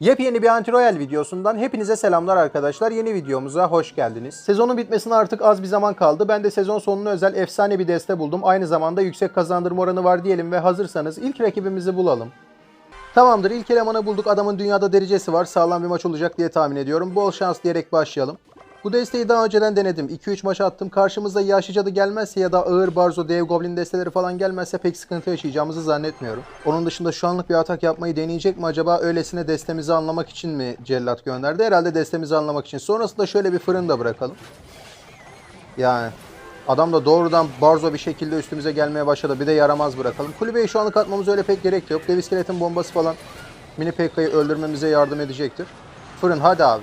Yepyeni bir Anti-Royal videosundan hepinize selamlar arkadaşlar. Yeni videomuza hoş geldiniz. Sezonun bitmesine artık az bir zaman kaldı. Ben de sezon sonuna özel efsane bir deste buldum. Aynı zamanda yüksek kazandırma oranı var diyelim ve hazırsanız ilk rakibimizi bulalım. Tamamdır ilk elemanı bulduk. Adamın dünyada derecesi var. Sağlam bir maç olacak diye tahmin ediyorum. Bol şans diyerek başlayalım. Bu desteği daha önceden denedim. 2-3 maç attım. Karşımızda yaşlı cadı gelmezse ya da ağır barzo, dev goblin desteleri falan gelmezse pek sıkıntı yaşayacağımızı zannetmiyorum. Onun dışında şu anlık bir atak yapmayı deneyecek mi acaba? Öylesine destemizi anlamak için mi cellat gönderdi? Herhalde destemizi anlamak için. Sonrasında şöyle bir fırın da bırakalım. Yani adam da doğrudan barzo bir şekilde üstümüze gelmeye başladı. Bir de yaramaz bırakalım. Kulübeyi şu anlık atmamız öyle pek gerek yok. Dev iskeletin bombası falan mini PK'yı öldürmemize yardım edecektir. Fırın hadi abi.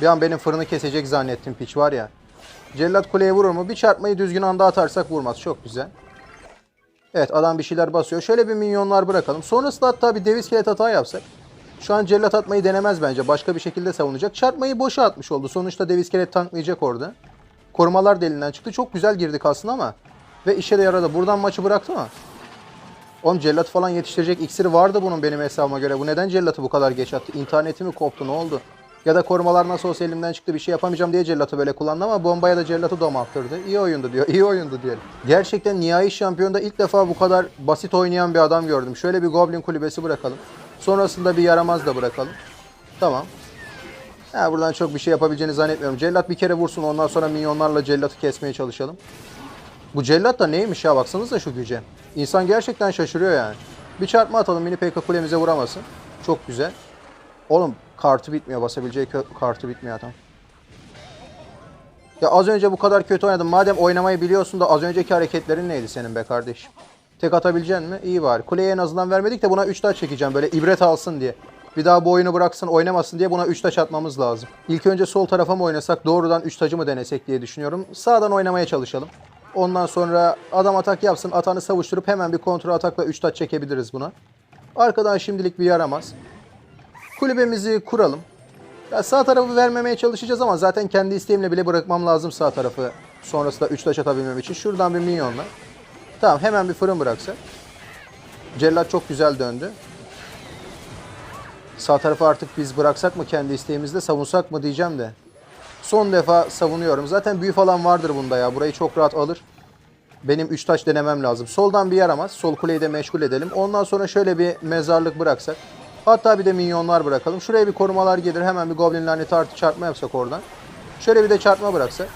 Bir an benim fırını kesecek zannettim piç var ya. Cellat kuleye vurur mu? Bir çarpmayı düzgün anda atarsak vurmaz. Çok güzel. Evet adam bir şeyler basıyor. Şöyle bir minyonlar bırakalım. Sonrasında hatta bir dev iskelet hata yapsak. Şu an cellat atmayı denemez bence. Başka bir şekilde savunacak. Çarpmayı boşa atmış oldu. Sonuçta dev iskelet tanklayacak orada. Korumalar delinden çıktı. Çok güzel girdik aslında ama. Ve işe de yaradı. Buradan maçı bıraktı mı? Oğlum cellat falan yetiştirecek iksiri vardı bunun benim hesabıma göre. Bu neden cellatı bu kadar geç attı? İnterneti mi koptu ne oldu? Ya da korumalar nasıl olsa elimden çıktı bir şey yapamayacağım diye cellatı böyle kullandı ama bombaya da cellatı domalttırdı. İyi oyundu diyor. iyi oyundu diyelim. Gerçekten nihai şampiyonda ilk defa bu kadar basit oynayan bir adam gördüm. Şöyle bir goblin kulübesi bırakalım. Sonrasında bir yaramaz da bırakalım. Tamam. Ha, buradan çok bir şey yapabileceğini zannetmiyorum. Cellat bir kere vursun ondan sonra minyonlarla cellatı kesmeye çalışalım. Bu cellat da neymiş ya baksanıza şu güce. İnsan gerçekten şaşırıyor yani. Bir çarpma atalım mini PK kulemize vuramasın. Çok güzel. Oğlum kartı bitmiyor basabileceği kartı bitmiyor adam. Ya az önce bu kadar kötü oynadın. Madem oynamayı biliyorsun da az önceki hareketlerin neydi senin be kardeşim? Tek atabilecek mi? İyi var. Kuleye en azından vermedik de buna 3 taş çekeceğim böyle ibret alsın diye. Bir daha bu oyunu bıraksın oynamasın diye buna 3 taş atmamız lazım. İlk önce sol tarafa mı oynasak doğrudan 3 tacı mı denesek diye düşünüyorum. Sağdan oynamaya çalışalım. Ondan sonra adam atak yapsın atanı savuşturup hemen bir kontrol atakla 3 taç çekebiliriz buna. Arkadan şimdilik bir yaramaz. Kulübemizi kuralım. Ya sağ tarafı vermemeye çalışacağız ama zaten kendi isteğimle bile bırakmam lazım sağ tarafı. Sonrasında 3 taş atabilmem için. Şuradan bir minyonla. Tamam hemen bir fırın bıraksak. Cellat çok güzel döndü. Sağ tarafı artık biz bıraksak mı kendi isteğimizle savunsak mı diyeceğim de. Son defa savunuyorum. Zaten büyü falan vardır bunda ya. Burayı çok rahat alır. Benim 3 taş denemem lazım. Soldan bir yaramaz. Sol kuleyi de meşgul edelim. Ondan sonra şöyle bir mezarlık bıraksak. Hatta bir de minyonlar bırakalım. Şuraya bir korumalar gelir. Hemen bir goblin laneti artı çarpma yapsak oradan. Şöyle bir de çarpma bıraksak.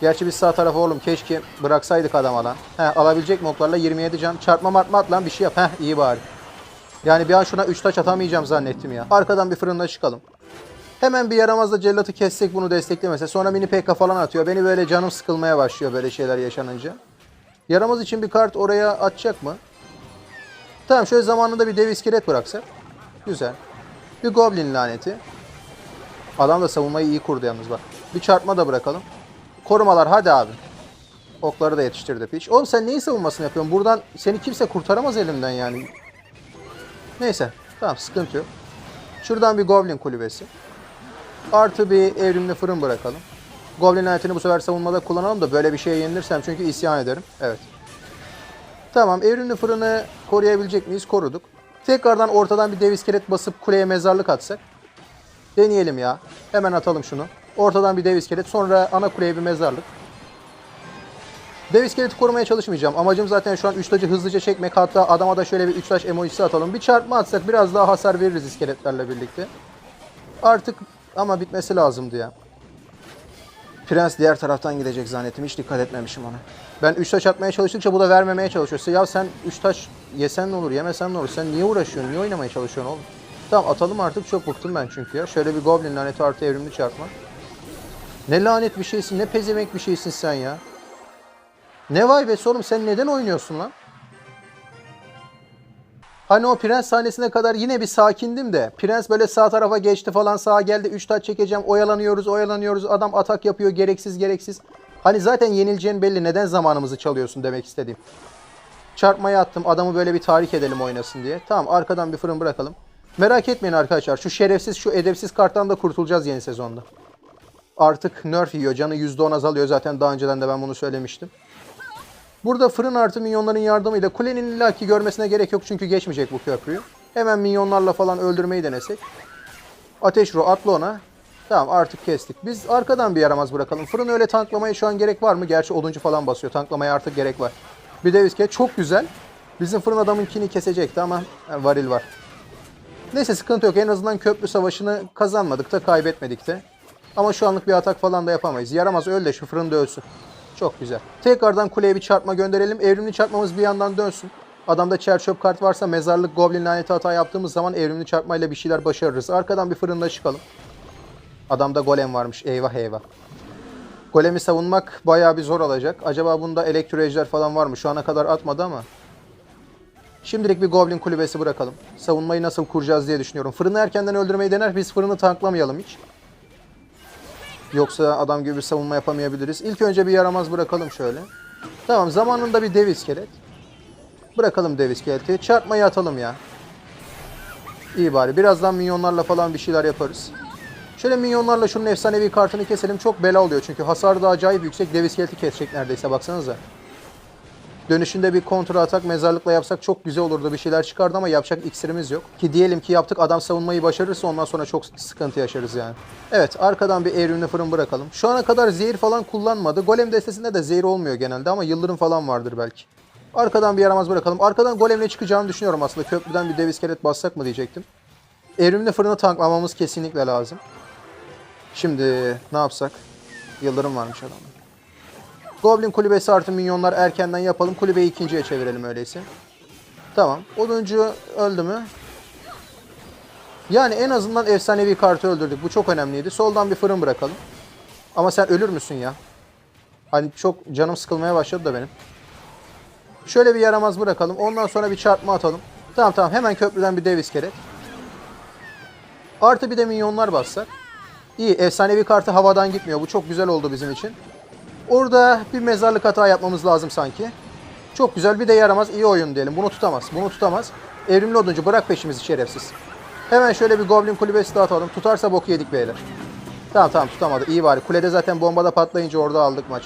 Gerçi biz sağ tarafa oğlum keşke bıraksaydık adama lan. He alabilecek mi oklarla 27 can. Çarpma martma at lan bir şey yap. Heh iyi bari. Yani bir an şuna 3 taç atamayacağım zannettim ya. Arkadan bir fırınla çıkalım. Hemen bir yaramazla cellatı kessek bunu desteklemese. Sonra mini PK falan atıyor. Beni böyle canım sıkılmaya başlıyor böyle şeyler yaşanınca. Yaramaz için bir kart oraya atacak mı? Tamam şöyle zamanında bir dev iskelet bıraksak. Güzel. Bir goblin laneti. Adam da savunmayı iyi kurdu yalnız bak. Bir çarpma da bırakalım. Korumalar hadi abi. Okları da yetiştirdi piç. Oğlum sen neyi savunmasını yapıyorsun? Buradan seni kimse kurtaramaz elimden yani. Neyse. Tamam sıkıntı yok. Şuradan bir goblin kulübesi. Artı bir evrimli fırın bırakalım. Goblin lanetini bu sefer savunmada kullanalım da böyle bir şeye yenilirsem çünkü isyan ederim. Evet. Tamam evrimli fırını koruyabilecek miyiz? Koruduk. Tekrardan ortadan bir dev iskelet basıp kuleye mezarlık atsak. Deneyelim ya. Hemen atalım şunu. Ortadan bir dev iskelet sonra ana kuleye bir mezarlık. Dev iskeleti korumaya çalışmayacağım. Amacım zaten şu an 3 tacı hızlıca çekmek. Hatta adama da şöyle bir 3 taş emojisi atalım. Bir çarpma atsak biraz daha hasar veririz iskeletlerle birlikte. Artık ama bitmesi lazımdı ya. Prens diğer taraftan gidecek zannettim. Hiç dikkat etmemişim ona. Ben 3 taş atmaya çalıştıkça bu da vermemeye çalışıyor. Ya sen 3 taş yesen ne olur, yemesen ne olur? Sen niye uğraşıyorsun? Niye oynamaya çalışıyorsun oğlum? Tamam atalım artık. Çok bıktım ben çünkü ya. Şöyle bir goblin laneti artı evrimli çarpma. Ne lanet bir şeysin, ne pezevenk bir şeysin sen ya. Ne vay be sorum sen neden oynuyorsun lan? Hani o prens sahnesine kadar yine bir sakindim de. Prens böyle sağ tarafa geçti falan sağa geldi. 3 taç çekeceğim. Oyalanıyoruz oyalanıyoruz. Adam atak yapıyor gereksiz gereksiz. Hani zaten yenileceğin belli. Neden zamanımızı çalıyorsun demek istediğim. Çarpmaya attım. Adamı böyle bir tahrik edelim oynasın diye. Tamam arkadan bir fırın bırakalım. Merak etmeyin arkadaşlar. Şu şerefsiz şu edepsiz karttan da kurtulacağız yeni sezonda. Artık nerf yiyor. Canı %10 azalıyor. Zaten daha önceden de ben bunu söylemiştim. Burada fırın artı minyonların yardımıyla kulenin illaki görmesine gerek yok çünkü geçmeyecek bu köprüyü. Hemen minyonlarla falan öldürmeyi denesek. Ateş ruh atla ona. Tamam artık kestik. Biz arkadan bir yaramaz bırakalım. Fırın öyle tanklamaya şu an gerek var mı? Gerçi oduncu falan basıyor. Tanklamaya artık gerek var. Bir de viske çok güzel. Bizim fırın adamınkini kesecekti ama varil var. Neyse sıkıntı yok. En azından köprü savaşını kazanmadık da kaybetmedik de. Ama şu anlık bir atak falan da yapamayız. Yaramaz öl de şu fırında ölsün. Çok güzel. Tekrardan kuleye bir çarpma gönderelim. Evrimli çarpmamız bir yandan dönsün. Adamda çer çöp kart varsa mezarlık goblin laneti hata yaptığımız zaman evrimli çarpmayla bir şeyler başarırız. Arkadan bir fırında çıkalım. Adamda golem varmış. Eyvah eyvah. Golemi savunmak bayağı bir zor olacak. Acaba bunda elektro falan var mı? Şu ana kadar atmadı ama. Şimdilik bir goblin kulübesi bırakalım. Savunmayı nasıl kuracağız diye düşünüyorum. Fırını erkenden öldürmeyi dener. Biz fırını tanklamayalım hiç. Yoksa adam gibi bir savunma yapamayabiliriz. İlk önce bir yaramaz bırakalım şöyle. Tamam zamanında bir dev iskelet. Bırakalım dev iskeleti. Çarpmayı atalım ya. İyi bari. Birazdan minyonlarla falan bir şeyler yaparız. Şöyle minyonlarla şunun efsanevi kartını keselim. Çok bela oluyor çünkü hasarı da acayip yüksek. Dev iskeleti kesecek neredeyse baksanıza. Dönüşünde bir kontra atak mezarlıkla yapsak çok güzel olurdu. Bir şeyler çıkardı ama yapacak iksirimiz yok. Ki diyelim ki yaptık adam savunmayı başarırsa ondan sonra çok sıkıntı yaşarız yani. Evet arkadan bir evrimli fırın bırakalım. Şu ana kadar zehir falan kullanmadı. Golem destesinde de zehir olmuyor genelde ama yıldırım falan vardır belki. Arkadan bir yaramaz bırakalım. Arkadan golemle çıkacağını düşünüyorum aslında. Köprüden bir dev iskelet bassak mı diyecektim. Evrimli fırını tanklamamız kesinlikle lazım. Şimdi ne yapsak? Yıldırım varmış adamda. Goblin kulübesi artı minyonlar erkenden yapalım. Kulübeyi ikinciye çevirelim öyleyse. Tamam. Oduncu öldü mü? Yani en azından efsanevi kartı öldürdük. Bu çok önemliydi. Soldan bir fırın bırakalım. Ama sen ölür müsün ya? Hani çok canım sıkılmaya başladı da benim. Şöyle bir yaramaz bırakalım. Ondan sonra bir çarpma atalım. Tamam tamam hemen köprüden bir dev iskelet. Artı bir de minyonlar bassak. İyi efsanevi kartı havadan gitmiyor. Bu çok güzel oldu bizim için. Orada bir mezarlık hata yapmamız lazım sanki. Çok güzel bir de yaramaz iyi oyun diyelim. Bunu tutamaz. Bunu tutamaz. Evrimli oduncu bırak peşimizi şerefsiz. Hemen şöyle bir goblin kulübesi dağıtalım. Tutarsa boku yedik beyler. Tamam tamam tutamadı. İyi bari. Kulede zaten bombada patlayınca orada aldık maç.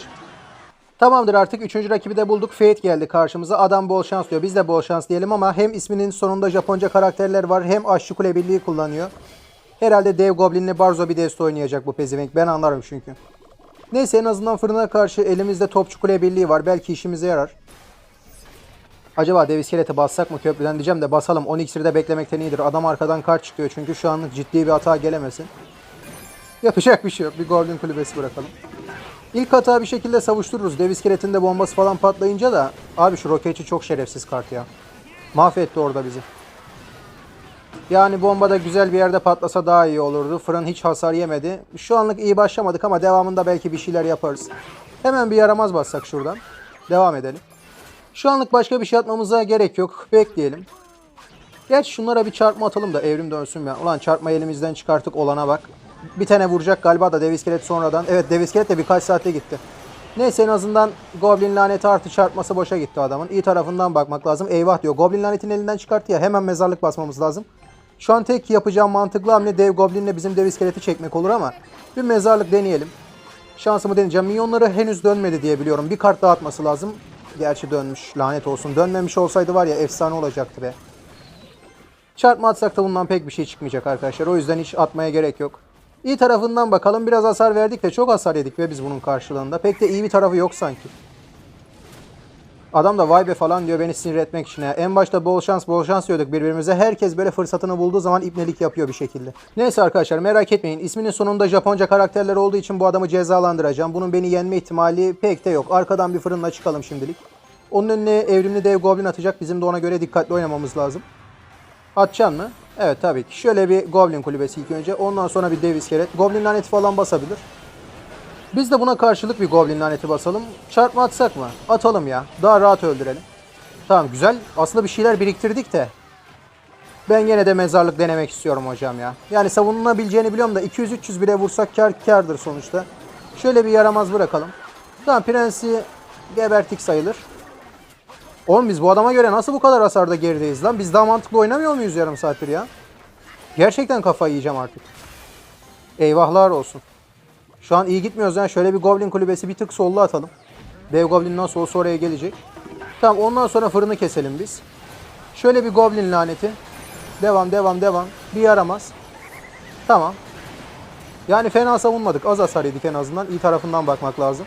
Tamamdır artık 3. rakibi de bulduk. Fate geldi karşımıza. Adam bol şans diyor. Biz de bol şans diyelim ama hem isminin sonunda Japonca karakterler var hem aşçı kule birliği kullanıyor. Herhalde dev goblinle Barzo bir deste oynayacak bu pezevenk. Ben anlarım çünkü. Neyse en azından fırına karşı elimizde topçu kule birliği var. Belki işimize yarar. Acaba dev iskelete bassak mı köprüden diyeceğim de basalım. 10 iksirde beklemekten iyidir. Adam arkadan kart çıkıyor çünkü şu anlık ciddi bir hata gelemesin. Yapacak bir şey yok. Bir Golden kulübesi bırakalım. İlk hata bir şekilde savuştururuz. Dev iskeletinde bombası falan patlayınca da abi şu roketçi çok şerefsiz kart ya. Mahvetti orada bizi. Yani bomba da güzel bir yerde patlasa daha iyi olurdu. Fırın hiç hasar yemedi. Şu anlık iyi başlamadık ama devamında belki bir şeyler yaparız. Hemen bir yaramaz bassak şuradan. Devam edelim. Şu anlık başka bir şey atmamıza gerek yok. Bekleyelim. Geç şunlara bir çarpma atalım da evrim dönsün ya. Ulan çarpma elimizden çıkarttık olana bak. Bir tane vuracak galiba da dev iskelet sonradan. Evet dev iskelet de birkaç saatte gitti. Neyse en azından Goblin laneti artı çarpması boşa gitti adamın. İyi tarafından bakmak lazım. Eyvah diyor. Goblin lanetini elinden çıkarttı ya. Hemen mezarlık basmamız lazım. Şu an tek yapacağım mantıklı hamle dev goblinle bizim dev iskeleti çekmek olur ama bir mezarlık deneyelim. Şansımı deneyeceğim. Minyonları henüz dönmedi diye biliyorum. Bir kart daha atması lazım. Gerçi dönmüş. Lanet olsun. Dönmemiş olsaydı var ya efsane olacaktı be. Çarpma atsak da bundan pek bir şey çıkmayacak arkadaşlar. O yüzden hiç atmaya gerek yok. İyi tarafından bakalım. Biraz hasar verdik de çok hasar yedik ve biz bunun karşılığında. Pek de iyi bir tarafı yok sanki. Adam da vay be falan diyor beni sinir etmek için. ya. En başta bol şans bol şans diyorduk birbirimize. Herkes böyle fırsatını bulduğu zaman ipnelik yapıyor bir şekilde. Neyse arkadaşlar merak etmeyin. İsminin sonunda Japonca karakterler olduğu için bu adamı cezalandıracağım. Bunun beni yenme ihtimali pek de yok. Arkadan bir fırınla çıkalım şimdilik. Onun önüne evrimli dev goblin atacak. Bizim de ona göre dikkatli oynamamız lazım. Atacaksın mı? Evet tabii ki. Şöyle bir goblin kulübesi ilk önce. Ondan sonra bir dev iskelet. Goblin laneti falan basabilir. Biz de buna karşılık bir goblin laneti basalım. Çarpma atsak mı? Atalım ya. Daha rahat öldürelim. Tamam güzel. Aslında bir şeyler biriktirdik de. Ben gene de mezarlık denemek istiyorum hocam ya. Yani savunabileceğini biliyorum da 200-300 bile vursak kar kardır sonuçta. Şöyle bir yaramaz bırakalım. Tamam prensi gebertik sayılır. Oğlum biz bu adama göre nasıl bu kadar hasarda gerideyiz lan? Biz daha mantıklı oynamıyor muyuz yarım saattir ya? Gerçekten kafayı yiyeceğim artık. Eyvahlar olsun. Şu an iyi gitmiyoruz yani şöyle bir Goblin kulübesi bir tık sollu atalım. Dev Goblin nasıl olsa oraya gelecek. Tamam ondan sonra fırını keselim biz. Şöyle bir Goblin laneti. Devam devam devam. Bir yaramaz. Tamam. Yani fena savunmadık. Az hasar yedik en azından. İyi tarafından bakmak lazım.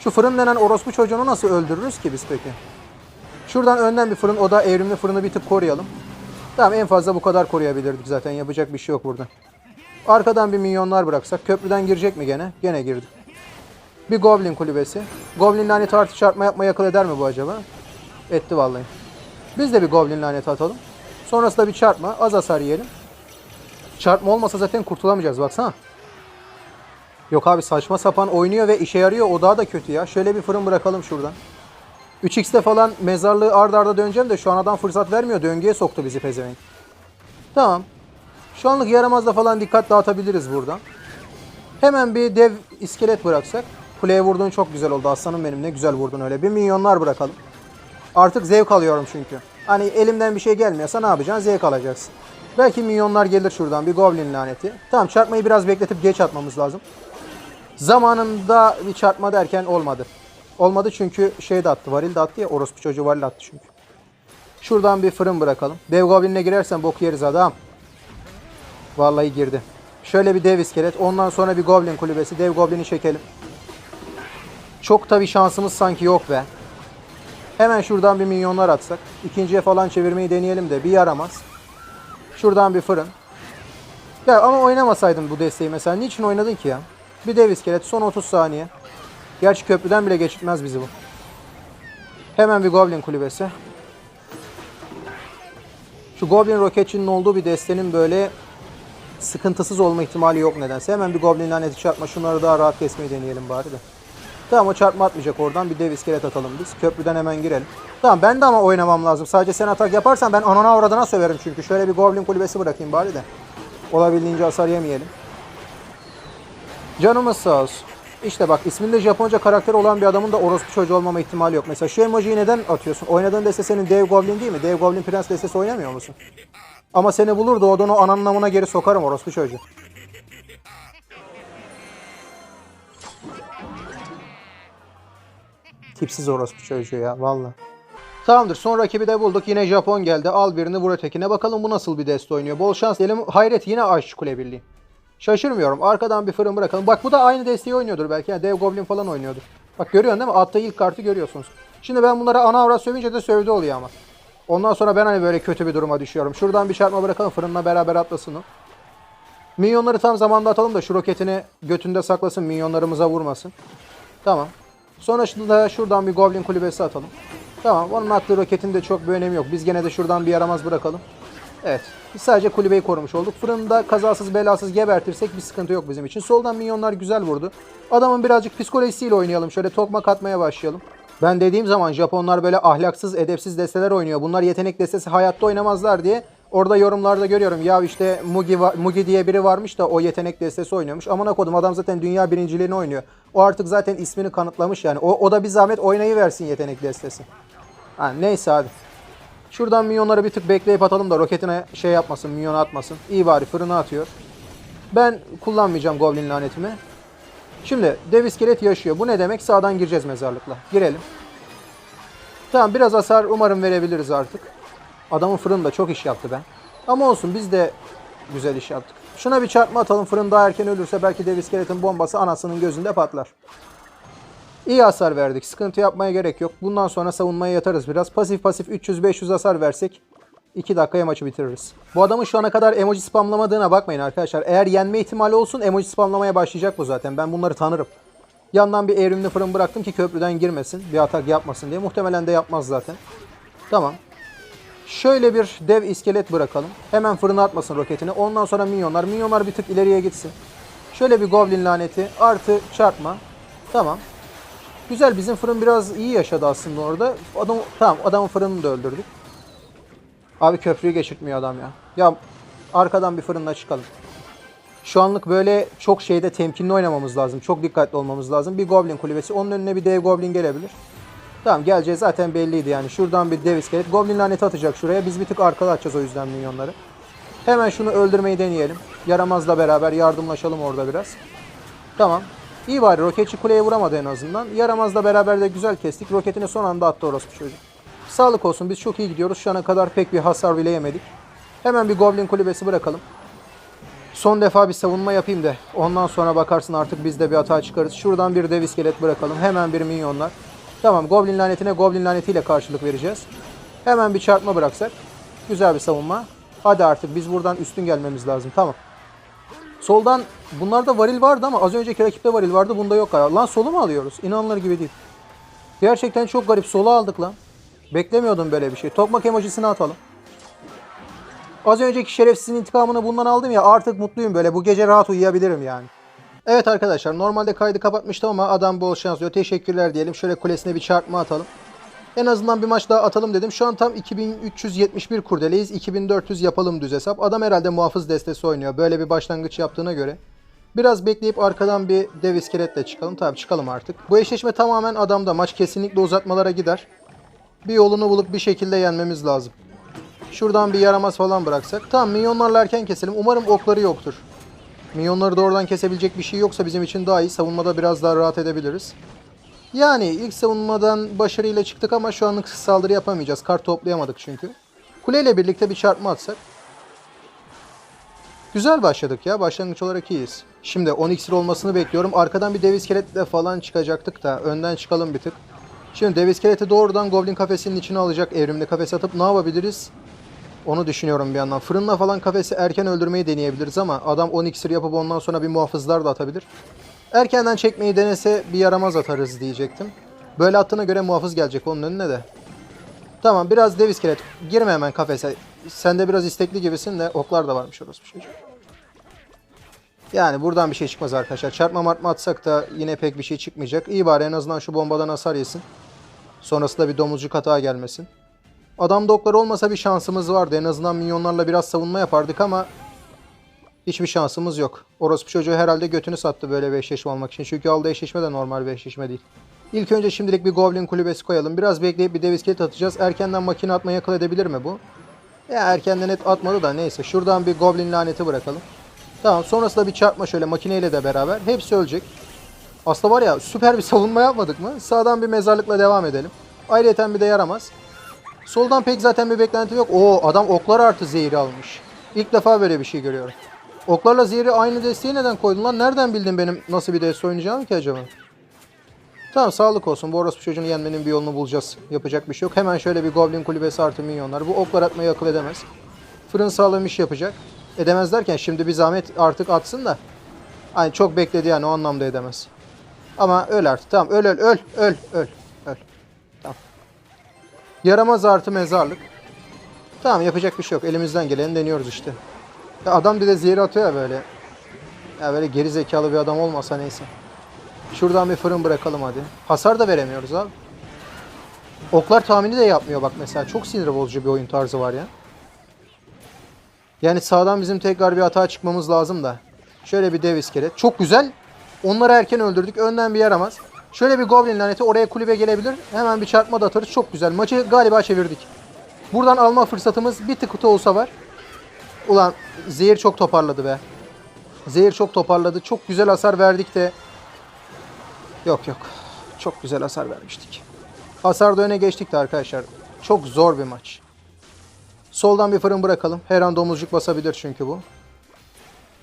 Şu fırın denen orospu çocuğunu nasıl öldürürüz ki biz peki? Şuradan önden bir fırın, o da evrimli fırını bir tık koruyalım. Tamam en fazla bu kadar koruyabilirdik zaten. Yapacak bir şey yok burada. Arkadan bir minyonlar bıraksak. Köprüden girecek mi gene? Gene girdi. Bir goblin kulübesi. Goblin laneti artı çarpma yapmayı akıl eder mi bu acaba? Etti vallahi. Biz de bir goblin laneti atalım. Sonrasında bir çarpma. Az hasar yiyelim. Çarpma olmasa zaten kurtulamayacağız baksana. Yok abi saçma sapan oynuyor ve işe yarıyor. O daha da kötü ya. Şöyle bir fırın bırakalım şuradan. 3x'te falan mezarlığı ard arda döneceğim de şu an adam fırsat vermiyor. Döngüye soktu bizi pezevenk. Tamam. Şu anlık yaramazda falan dikkat dağıtabiliriz buradan. Hemen bir dev iskelet bıraksak. Kuleye vurduğun çok güzel oldu aslanım benim. Ne güzel vurdun öyle. Bir milyonlar bırakalım. Artık zevk alıyorum çünkü. Hani elimden bir şey gelmiyorsa ne yapacaksın? Zevk alacaksın. Belki milyonlar gelir şuradan. Bir goblin laneti. Tamam çarpmayı biraz bekletip geç atmamız lazım. Zamanında bir çarpma derken olmadı. Olmadı çünkü şey de attı. Varil de attı ya. Orospu çocuğu varil attı çünkü. Şuradan bir fırın bırakalım. Dev goblinine girersen bok yeriz adam. Vallahi girdi. Şöyle bir dev iskelet. Ondan sonra bir goblin kulübesi. Dev goblini çekelim. Çok tabi şansımız sanki yok be. Hemen şuradan bir milyonlar atsak. İkinciye falan çevirmeyi deneyelim de bir yaramaz. Şuradan bir fırın. Ya ama oynamasaydın bu desteği mesela. Niçin oynadın ki ya? Bir dev iskelet son 30 saniye. Gerçi köprüden bile geçirtmez bizi bu. Hemen bir goblin kulübesi. Şu goblin roketçinin olduğu bir destenin böyle sıkıntısız olma ihtimali yok nedense. Hemen bir goblin laneti çarpma. Şunları daha rahat kesmeyi deneyelim bari de. Tamam o çarpma atmayacak oradan. Bir dev iskelet atalım biz. Köprüden hemen girelim. Tamam ben de ama oynamam lazım. Sadece sen atak yaparsan ben anana avradına söverim çünkü. Şöyle bir goblin kulübesi bırakayım bari de. Olabildiğince hasar yemeyelim. Canımız sağ olsun. İşte bak isminde Japonca karakter olan bir adamın da orospu çocuğu olmama ihtimali yok. Mesela şu emojiyi neden atıyorsun? Oynadığın deste senin Dev Goblin değil mi? Dev Goblin Prens destesi oynamıyor musun? Ama seni bulur doğduğunu ananın namına geri sokarım orospu çocuğu. Tipsiz orospu çocuğu ya valla. Tamamdır son rakibi de bulduk. Yine Japon geldi. Al birini vur ötekine. Bakalım bu nasıl bir deste oynuyor. Bol şans diyelim. Hayret yine Aşçı Kule Birliği. Şaşırmıyorum. Arkadan bir fırın bırakalım. Bak bu da aynı desteği oynuyordur belki. Yani Dev Goblin falan oynuyordur. Bak görüyorsun değil mi? Attığı ilk kartı görüyorsunuz. Şimdi ben bunlara ana avrat sövünce de sövdü oluyor ama. Ondan sonra ben hani böyle kötü bir duruma düşüyorum. Şuradan bir çarpma bırakalım. Fırınla beraber atlasın o. Minyonları tam zamanda atalım da şu roketini götünde saklasın. Minyonlarımıza vurmasın. Tamam. Sonra şimdi da şuradan bir Goblin kulübesi atalım. Tamam. Onun attığı roketin de çok bir önemi yok. Biz gene de şuradan bir yaramaz bırakalım. Evet. Biz sadece kulübeyi korumuş olduk. Fırında kazasız belasız gebertirsek bir sıkıntı yok bizim için. Soldan minyonlar güzel vurdu. Adamın birazcık psikolojisiyle oynayalım. Şöyle tokmak atmaya başlayalım. Ben dediğim zaman Japonlar böyle ahlaksız, edepsiz desteler oynuyor. Bunlar yetenek destesi hayatta oynamazlar diye orada yorumlarda görüyorum. Ya işte Mugi, Mugi diye biri varmış da o yetenek destesi oynuyormuş. Amına kodum adam zaten dünya birinciliğini oynuyor. O artık zaten ismini kanıtlamış yani. O, o da bir zahmet oynayı versin yetenek destesi. Ha, neyse hadi. Şuradan minyonları bir tık bekleyip atalım da roketine şey yapmasın, minyonu atmasın. İyi bari fırına atıyor. Ben kullanmayacağım Goblin lanetimi. Şimdi dev iskelet yaşıyor. Bu ne demek? Sağdan gireceğiz mezarlıkla. Girelim. Tamam biraz hasar umarım verebiliriz artık. Adamın fırın da çok iş yaptı ben. Ama olsun biz de güzel iş yaptık. Şuna bir çarpma atalım. Fırın daha erken ölürse belki dev iskeletin bombası anasının gözünde patlar. İyi hasar verdik. Sıkıntı yapmaya gerek yok. Bundan sonra savunmaya yatarız biraz. Pasif pasif 300-500 hasar versek 2 dakikaya maçı bitiririz. Bu adamın şu ana kadar emoji spamlamadığına bakmayın arkadaşlar. Eğer yenme ihtimali olsun emoji spamlamaya başlayacak bu zaten. Ben bunları tanırım. Yandan bir evrimli fırın bıraktım ki köprüden girmesin. Bir atak yapmasın diye. Muhtemelen de yapmaz zaten. Tamam. Şöyle bir dev iskelet bırakalım. Hemen fırına atmasın roketini. Ondan sonra minyonlar. Minyonlar bir tık ileriye gitsin. Şöyle bir goblin laneti. Artı çarpma. Tamam. Güzel bizim fırın biraz iyi yaşadı aslında orada. Adam tamam adamın fırınını da öldürdük. Abi köprüyü geçirtmiyor adam ya. Ya arkadan bir fırınla çıkalım. Şu anlık böyle çok şeyde temkinli oynamamız lazım. Çok dikkatli olmamız lazım. Bir goblin kulübesi. Onun önüne bir dev goblin gelebilir. Tamam geleceği zaten belliydi yani. Şuradan bir dev iskelet. Goblin laneti atacak şuraya. Biz bir tık arkada atacağız o yüzden minyonları. Hemen şunu öldürmeyi deneyelim. Yaramazla beraber yardımlaşalım orada biraz. Tamam. İyi bari roketçi kuleye vuramadı en azından. Yaramazla beraber de güzel kestik. Roketini son anda attı orospu çocuk. Sağlık olsun biz çok iyi gidiyoruz. Şu ana kadar pek bir hasar bile yemedik. Hemen bir goblin kulübesi bırakalım. Son defa bir savunma yapayım da ondan sonra bakarsın artık biz de bir hata çıkarız. Şuradan bir dev iskelet bırakalım. Hemen bir minyonlar. Tamam goblin lanetine goblin lanetiyle karşılık vereceğiz. Hemen bir çarpma bıraksak. Güzel bir savunma. Hadi artık biz buradan üstün gelmemiz lazım. Tamam. Soldan bunlarda varil vardı ama az önceki rakipte varil vardı. Bunda yok galiba. Lan solu mu alıyoruz? İnanılır gibi değil. Gerçekten çok garip. Solu aldık lan. Beklemiyordum böyle bir şey. Tokmak emojisini atalım. Az önceki şerefsizin intikamını bundan aldım ya artık mutluyum böyle. Bu gece rahat uyuyabilirim yani. Evet arkadaşlar normalde kaydı kapatmıştım ama adam bol şans diyor. Teşekkürler diyelim. Şöyle kulesine bir çarpma atalım. En azından bir maç daha atalım dedim. Şu an tam 2371 kurdeleyiz. 2400 yapalım düz hesap. Adam herhalde muhafız destesi oynuyor. Böyle bir başlangıç yaptığına göre. Biraz bekleyip arkadan bir dev iskeletle çıkalım. Tabii çıkalım artık. Bu eşleşme tamamen adamda. Maç kesinlikle uzatmalara gider. Bir yolunu bulup bir şekilde yenmemiz lazım. Şuradan bir yaramaz falan bıraksak. Tamam minyonlarla erken keselim. Umarım okları yoktur. Minyonları doğrudan kesebilecek bir şey yoksa bizim için daha iyi. Savunmada biraz daha rahat edebiliriz. Yani ilk savunmadan başarıyla çıktık ama şu anlık saldırı yapamayacağız. Kart toplayamadık çünkü. Kuleyle birlikte bir çarpma atsak. Güzel başladık ya. Başlangıç olarak iyiyiz. Şimdi 10 iksir olmasını bekliyorum. Arkadan bir dev iskeletle falan çıkacaktık da. Önden çıkalım bir tık. Şimdi dev iskeleti doğrudan Goblin kafesinin içine alacak. Evrimli kafese atıp ne yapabiliriz? Onu düşünüyorum bir yandan. Fırınla falan kafesi erken öldürmeyi deneyebiliriz ama adam 10 iksir yapıp ondan sonra bir muhafızlar da atabilir. Erkenden çekmeyi denese bir yaramaz atarız diyecektim. Böyle attığına göre muhafız gelecek onun önüne de. Tamam biraz dev iskelet. Girme hemen kafese. Sen de biraz istekli gibisin de oklar da varmış orası bir çocuk. Yani buradan bir şey çıkmaz arkadaşlar. Çarpma martma atsak da yine pek bir şey çıkmayacak. İyi bari en azından şu bombadan hasar yesin. Sonrasında bir domuzcuk hata gelmesin. Adam oklar olmasa bir şansımız vardı. En azından minyonlarla biraz savunma yapardık ama hiçbir şansımız yok. Orospu çocuğu herhalde götünü sattı böyle bir eşleşme almak için. Çünkü aldığı eşleşme de normal bir eşleşme değil. İlk önce şimdilik bir Goblin kulübesi koyalım. Biraz bekleyip bir dev iskelet atacağız. Erkenden makine atmayı akıl edebilir mi bu? Ya erkenden net atmadı da neyse. Şuradan bir Goblin laneti bırakalım. Tamam sonrasında bir çarpma şöyle makineyle de beraber. Hepsi ölecek. Aslında var ya süper bir savunma yapmadık mı? Sağdan bir mezarlıkla devam edelim. Ayrıca bir de yaramaz. Soldan pek zaten bir beklenti yok. Oo adam oklar artı zehri almış. İlk defa böyle bir şey görüyorum. Oklarla zehri aynı desteği neden koydun lan? Nereden bildin benim nasıl bir deste oynayacağımı ki acaba? Tamam sağlık olsun. Bu orospu çocuğunu yenmenin bir yolunu bulacağız. Yapacak bir şey yok. Hemen şöyle bir goblin kulübesi artı minyonlar. Bu oklar atmayı akıl edemez. Fırın sağlam iş yapacak. Edemez derken şimdi bir zahmet artık atsın da. Hani çok bekledi yani o anlamda edemez. Ama öl artık. Tamam öl öl öl öl öl öl. Tamam. Yaramaz artı mezarlık. Tamam yapacak bir şey yok. Elimizden geleni deniyoruz işte. Ya adam bir de zehir atıyor ya böyle. Ya böyle geri zekalı bir adam olmasa neyse. Şuradan bir fırın bırakalım hadi. Hasar da veremiyoruz abi. Oklar tahmini de yapmıyor bak mesela. Çok sinir bozucu bir oyun tarzı var ya. Yani sağdan bizim tekrar bir hata çıkmamız lazım da. Şöyle bir dev iskelet. Çok güzel. Onları erken öldürdük. Önden bir yaramaz. Şöyle bir goblin laneti oraya kulübe gelebilir. Hemen bir çarpma da atarız. Çok güzel. Maçı galiba çevirdik. Buradan alma fırsatımız bir tık olsa var. Ulan zehir çok toparladı be. Zehir çok toparladı. Çok güzel hasar verdik de. Yok yok. Çok güzel hasar vermiştik. Hasarda öne geçtik de arkadaşlar. Çok zor bir maç. Soldan bir fırın bırakalım. Her an domuzcuk basabilir çünkü bu.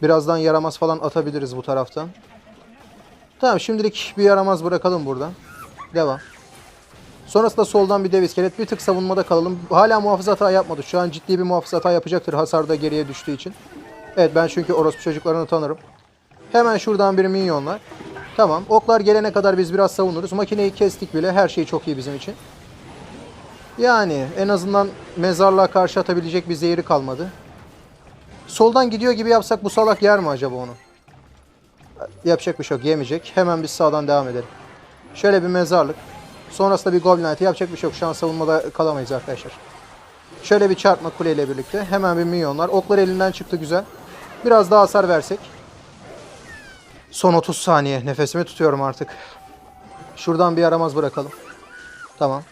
Birazdan yaramaz falan atabiliriz bu taraftan. Tamam şimdilik bir yaramaz bırakalım buradan. Devam. Sonrasında soldan bir dev iskelet. Bir tık savunmada kalalım. Hala muhafız hata yapmadı. Şu an ciddi bir muhafız hata yapacaktır hasarda geriye düştüğü için. Evet ben çünkü orospu çocuklarını tanırım. Hemen şuradan bir minyonlar. Tamam. Oklar gelene kadar biz biraz savunuruz. Makineyi kestik bile. Her şey çok iyi bizim için. Yani en azından mezarlığa karşı atabilecek bir zehri kalmadı. Soldan gidiyor gibi yapsak bu salak yer mi acaba onu? Yapacak bir şey yok. Yemeyecek. Hemen biz sağdan devam edelim. Şöyle bir mezarlık. Sonrasında bir goblin eti yapacak bir şey yok. Şu an savunmada kalamayız arkadaşlar. Şöyle bir çarpma kuleyle birlikte. Hemen bir minyonlar. Oklar elinden çıktı güzel. Biraz daha hasar versek. Son 30 saniye. Nefesimi tutuyorum artık. Şuradan bir yaramaz bırakalım. Tamam.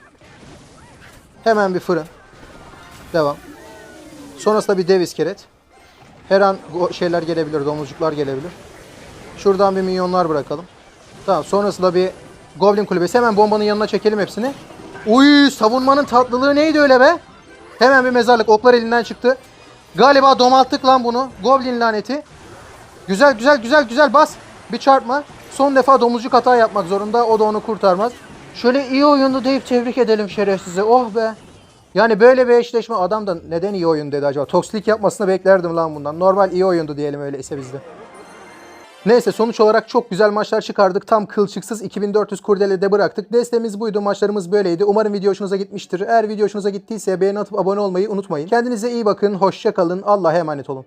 Hemen bir fırın. Devam. Sonrasında bir dev iskelet. Her an şeyler gelebilir, domuzcuklar gelebilir. Şuradan bir minyonlar bırakalım. Tamam sonrasında bir goblin kulübesi. Hemen bombanın yanına çekelim hepsini. Uy savunmanın tatlılığı neydi öyle be? Hemen bir mezarlık. Oklar elinden çıktı. Galiba domalttık lan bunu. Goblin laneti. Güzel güzel güzel güzel bas. Bir çarpma. Son defa domuzcuk hata yapmak zorunda. O da onu kurtarmaz. Şöyle iyi oyundu deyip tebrik edelim şerefsizi. Oh be. Yani böyle bir eşleşme adam da neden iyi oyun dedi acaba? Tokslik yapmasını beklerdim lan bundan. Normal iyi oyundu diyelim öyleyse bizde. Neyse sonuç olarak çok güzel maçlar çıkardık. Tam kılçıksız 2400 kurdelede bıraktık. Destemiz buydu. Maçlarımız böyleydi. Umarım video hoşunuza gitmiştir. Eğer video hoşunuza gittiyse beğeni atıp abone olmayı unutmayın. Kendinize iyi bakın. Hoşça kalın. Allah'a emanet olun.